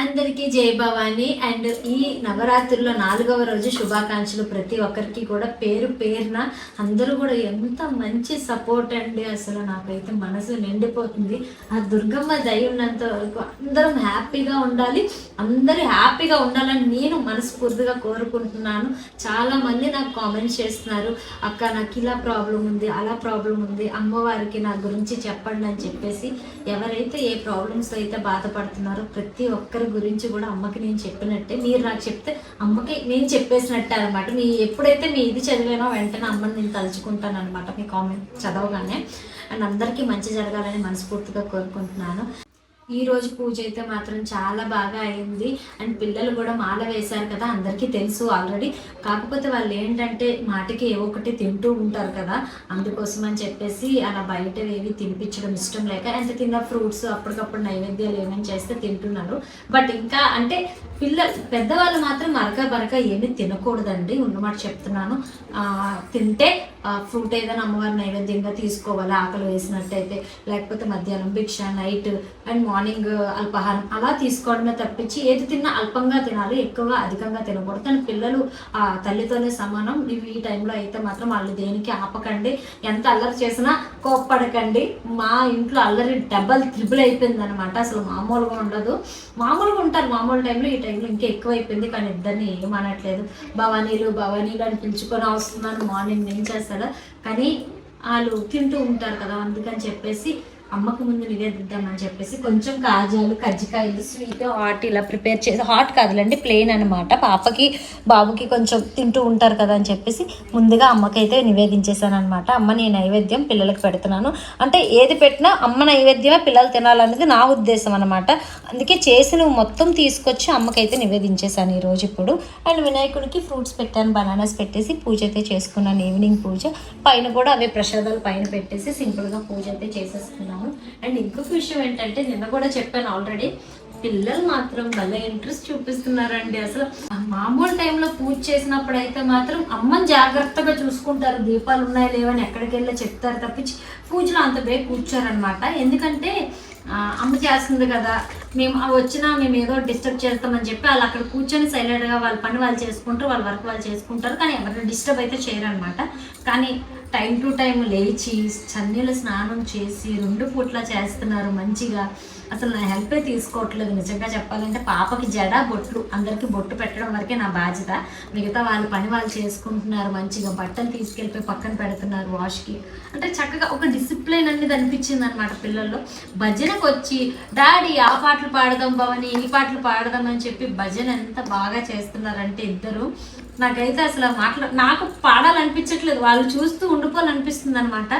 అందరికీ జై భవాని. అండ్ ఈ నవరాత్రుల్లో నాలుగవ రోజు శుభాకాంక్షలు ప్రతి ఒక్కరికి కూడా. పేరు పేరున అందరూ కూడా ఎంత మంచి సపోర్ట్ అండి. అసలు నాకైతే మనసు నిండిపోతుంది. ఆ దుర్గమ్మ దయ ఉన్నంత వరకు అందరం హ్యాపీగా ఉండాలి. అందరూ హ్యాపీగా ఉండాలని నేను మనస్ఫూర్తిగా కోరుకుంటున్నాను. చాలామంది నాకు కామెంట్స్ చేస్తున్నారు. అక్క నాకు ఇలా ప్రాబ్లం ఉంది అలా ప్రాబ్లం ఉంది. అమ్మవారికి నా గురించి చెప్పండి అని చెప్పేసి ఎవరైతే ఏ ప్రాబ్లమ్స్ అయితే బాధపడుతున్నారో ప్రతి ఒక్కరి గురించి కూడా అమ్మకి నేను చెప్పినట్టే. మీరు నాకు చెప్తే అమ్మకి నేను చెప్పేసినట్టే అనమాట మీ ఎప్పుడైతే మీ ఇది చదివానో వెంటనే అమ్మని నేను తలుచుకుంటాను అనమాట మీ కామెంట్ చదవగానే. అండ్ అందరికీ మంచి జరగాలని మనస్ఫూర్తిగా కోరుకుంటున్నాను. ఈ రోజు పూజ అయితే మాత్రం చాలా బాగా అయింది. అండ్ పిల్లలు కూడా మాల వేశారు కదా అందరికీ తెలుసు ఆల్రెడీ కాకపోతే వాళ్ళు ఏంటంటే మాటికి ఏ ఒకటి తింటూ ఉంటారు కదా అందుకోసం అని చెప్పేసి అలా బయట ఏవి తినిపించడం ఇష్టం లేక ఎంత తిన్న ఫ్రూట్స్ అప్పటికప్పుడు నైవేద్యాలు ఏమేమి చేస్తే తింటున్నారు. బట్ ఇంకా అంటే పిల్ల పెద్దవాళ్ళు మాత్రం మరక బరక ఏమీ తినకూడదండి ఉన్నమాట చెప్తున్నాను. తింటే ఫ్రూట్ ఏదైనా అమ్మవారి నైవేద్యంగా తీసుకోవాలి ఆకలి వేసినట్టయితే లేకపోతే మధ్యాహ్నం భిక్ష నైట్ అండ్ మార్నింగ్ మార్నింగ్ అల్పాహారం అలా తీసుకోవడమే తప్పించి ఏది తిన్నా అల్పంగా తినాలి ఎక్కువగా అధికంగా తినకూడదు. కానీ పిల్లలు ఆ తల్లితోనే సమానం. ఇవి ఈ టైంలో అయితే మాత్రం వాళ్ళు దేనికి ఆపకండి ఎంత అల్లరి చేసినా కోప్పడకండి. మా ఇంట్లో అల్లరి డబల్ త్రిబుల్ అయిపోయింది అనమాట అసలు మామూలుగా ఉండదు. మామూలుగా ఉంటారు. మామూలు టైంలో ఈ టైంలో ఇంకా ఎక్కువ అయిపోయింది కానీ ఇద్దరిని ఏమనట్లేదు. భవానీలు భవానీలు అని పిలుచుకొని వస్తున్నాను. మార్నింగ్ నేను చేస్తారా. కానీ వాళ్ళు తింటూ ఉంటారు కదా అందుకని చెప్పేసి అమ్మకు ముందు నివేదిద్దామని చెప్పేసి కొంచెం కాజాలు కజ్జికాయలు స్వీట్ హాట్ ఇలా ప్రిపేర్ చేసి హాట్ కాదులండి ప్లెయిన్ అనమాట పాపకి బాబుకి కొంచెం తింటూ ఉంటారు కదా అని చెప్పేసి ముందుగా అమ్మకైతే నివేదించేశాను అనమాట అమ్మ నీ నైవేద్యం పిల్లలకు పెడుతున్నాను. అంటే ఏది పెట్టినా అమ్మ నైవేద్యమే పిల్లలు తినాలనేది నా ఉద్దేశం అనమాట అందుకే చేసిన మొత్తం తీసుకొచ్చి అమ్మకైతే నివేదించేసాను ఈ రోజు ఇప్పుడు. అండ్ వినాయకుడికి ఫ్రూట్స్ పెట్టాను బనానాస్ పెట్టేసి పూజ అయితే చేసుకున్నాను ఈవినింగ్ పూజ. పైన కూడా అవే ప్రసాదాలు పైన పెట్టేసి సింపుల్గా పూజ అయితే చేసేసుకున్నాను. అండ్ ఇంకొక విషయం ఏంటంటే నిన్న కూడా చెప్పాను ఆల్రెడీ పిల్లలు మాత్రం భలే ఇంట్రెస్ట్ చూపిస్తున్నారండి. అసలు మామూలు టైంలో పూజ చేసినప్పుడు అయితే మాత్రం అమ్మని జాగ్రత్తగా చూసుకుంటారు. దీపాలు ఉన్నాయా లేవని ఎక్కడికి వెళ్ళి చెప్తారు తప్పించి పూజలో అంత బే కూర్చోరనమాట ఎందుకంటే అమ్మ చేస్తుంది కదా మేము వచ్చినా మేము ఏదో డిస్టర్బ్ చేస్తామని చెప్పి వాళ్ళు అక్కడ కూర్చొని సైలెంట్గా వాళ్ళ పని వాళ్ళు చేసుకుంటారు వాళ్ళ వర్క్ వాళ్ళు చేసుకుంటారు. కానీ ఎవరిని డిస్టర్బ్ అయితే చేయరనమాట కానీ టైం టు టైం లేచి చన్నీళ్ళ స్నానం చేసి రెండు పూట్ల చేస్తున్నారు మంచిగా. అసలు నా హెల్పే తీసుకోవట్లేదు నిజంగా చెప్పాలంటే. పాపకి జడ బొట్లు అందరికీ బొట్టు పెట్టడం వరకే నా బాధ్యత. మిగతా వాళ్ళ పని వాళ్ళు చేసుకుంటున్నారు మంచిగా. బట్టలు తీసుకెళ్ళిపోయి పక్కన పెడుతున్నారు వాష్కి. అంటే చక్కగా ఒక డిసిప్లిన్ అనేది అనిపించింది అనమాట పిల్లల్లో. భజనకు వచ్చి డాడీ ఆ పాటలు పాడదాం భవని ఈ పాటలు పాడదాం అని చెప్పి భజన ఎంత బాగా చేస్తున్నారంటే ఇద్దరు. నాకైతే అసలు మాట్లా నాకు పాడాలనిపించట్లేదు. వాళ్ళు చూస్తూ ఉండిపోవాలనిపిస్తుంది అనమాట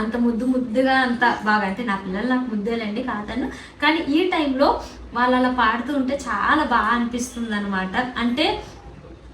అంత ముద్దు ముద్దుగా అంత బాగా అంటే నా పిల్లలు నాకు ముద్దేలండి కాదను. కానీ ఈ టైంలో వాళ్ళు అలా పాడుతూ ఉంటే చాలా బాగా అనిపిస్తుంది అనమాట అంటే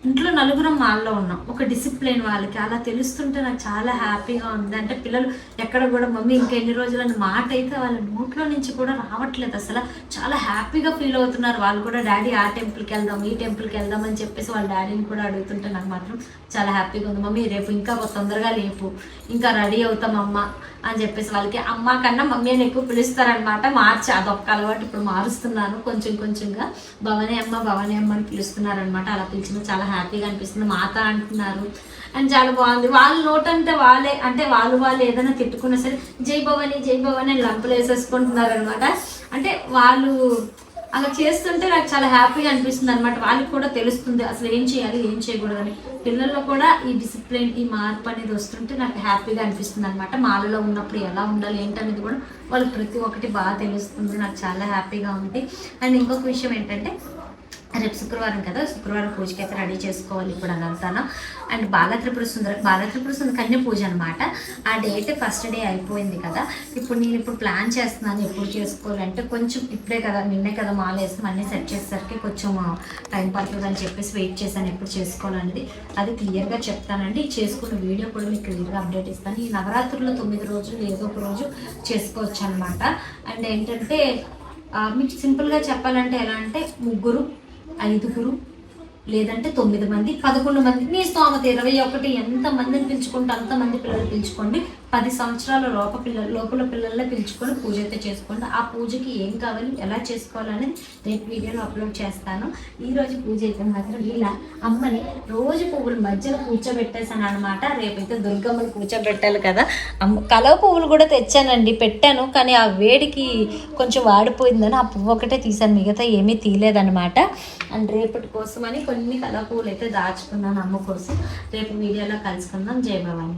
ఇంట్లో నలుగురం మాల్లో ఉన్నాం. ఒక డిసిప్లిన్ వాళ్ళకి. అలా తెలుస్తుంటే నాకు చాలా హ్యాపీగా ఉంది. అంటే పిల్లలు ఎక్కడ కూడా మమ్మీ ఇంకా ఎన్ని రోజులు అని మాట అయితే వాళ్ళ నోట్లో నుంచి కూడా రావట్లేదు. అసలు చాలా హ్యాపీగా ఫీల్ అవుతున్నారు. వాళ్ళు కూడా డాడీ ఆ టెంపుల్కి వెళ్దాం ఈ టెంపుల్కి వెళ్దాం అని చెప్పేసి వాళ్ళ డాడీని కూడా అడుగుతుంటే నాకు మాత్రం చాలా హ్యాపీగా ఉంది. మమ్మీ రేపు ఇంకా తొందరగా లేపు. ఇంకా రెడీ అవుతాం అమ్మ అని చెప్పేసి వాళ్ళకి అమ్మ కన్నా మమ్మీ అని ఎక్కువ పిలుస్తారనమాట మార్చి అదొక్క అలవాటు ఇప్పుడు మారుస్తున్నాను. కొంచెం కొంచెంగా భవనే అమ్మ భవనే అమ్మ అని పిలుస్తున్నారనమాట అలా పిలిచిన చాలా హ్యాపీగా అనిపిస్తుంది. మాత అంటున్నారు అండ్ చాలా బాగుంది. వాళ్ళ నోట్ అంటే వాళ్ళే అంటే వాళ్ళు వాళ్ళు ఏదైనా తిట్టుకున్నా సరే జై భవాని జై భవాని అని లంపలు వేసేసుకుంటున్నారు అనమాట అంటే వాళ్ళు అలా చేస్తుంటే నాకు చాలా హ్యాపీగా అనిపిస్తుంది అనమాట వాళ్ళకి కూడా తెలుస్తుంది అసలు ఏం చేయాలి ఏం చేయకూడదని. పిల్లల్లో కూడా ఈ డిసిప్లిన్ ఈ మార్పు అనేది వస్తుంటే నాకు హ్యాపీగా అనిపిస్తుంది అనమాట మాలలో ఉన్నప్పుడు ఎలా ఉండాలి ఏంటనేది కూడా వాళ్ళకి ప్రతి ఒక్కటి బాగా తెలుస్తుంది. నాకు చాలా హ్యాపీగా ఉంది. అండ్ ఇంకొక విషయం ఏంటంటే రేపు శుక్రవారం కదా? శుక్రవారం పూజకి అయితే రెడీ చేసుకోవాలి ఇప్పుడు అని అంటాను. అండ్ బాలత్రిపుర సుందర బాలత్రిపుర సుందర కన్య పూజ అనమాట ఆ డేట్ ఫస్ట్ డే అయిపోయింది కదా. ఇప్పుడు నేను ఇప్పుడు ప్లాన్ చేస్తున్నాను ఎప్పుడు చేసుకోవాలంటే కొంచెం ఇప్పుడే కదా నిన్నే కదా మాల వేసుకుని అన్నీ సెట్ చేసేసరికి కొంచెం టైం పడుతుంది అని చెప్పేసి వెయిట్ చేశాను ఎప్పుడు చేసుకోవాలనేది అది క్లియర్గా చెప్తానండి. చేసుకున్న వీడియో కూడా మీకు క్లియర్గా అప్డేట్ ఇస్తాను. ఈ నవరాత్రుల్లో తొమ్మిది రోజులు ఏదో ఒక రోజు చేసుకోవచ్చు అనమాట అండ్ ఏంటంటే మీకు సింపుల్గా చెప్పాలంటే ఎలా అంటే ముగ్గురు ¿Ahí tu grupo? లేదంటే తొమ్మిది మంది పదకొండు మంది. మీ స్తోమత ఇరవై ఒకటి. ఎంత మందిని పిలుచుకుంటే అంత మంది పిల్లలు పిలుచుకోండి. పది సంవత్సరాల లోప పిల్లలు లోపల పిల్లల్ని పిలుచుకొని పూజ అయితే చేసుకోండి. ఆ పూజకి ఏం కావాలి ఎలా చేసుకోవాలనేది రేపు వీడియోలో అప్లోడ్ చేస్తాను. ఈ రోజు పూజ అయితే మాత్రం ఇలా. అమ్మని రోజు పువ్వులు మధ్యలో కూర్చోబెట్టేశాను అనమాట రేపైతే దుర్గమ్మని కూర్చోబెట్టాలి కదా. అమ్మ కలవ పువ్వులు కూడా తెచ్చానండి. పెట్టాను కానీ ఆ వేడికి కొంచెం వాడిపోయిందని ఆ పువ్వు ఒకటే తీసాను మిగతా ఏమీ తీయలేదనమాట అండ్ రేపటి కోసమని కొన్ని కలపూలు అయితే దాచుకున్నాను అమ్మ కోసం రేపు వీడియోలో కలుసుకుందాం. జయ భవాని.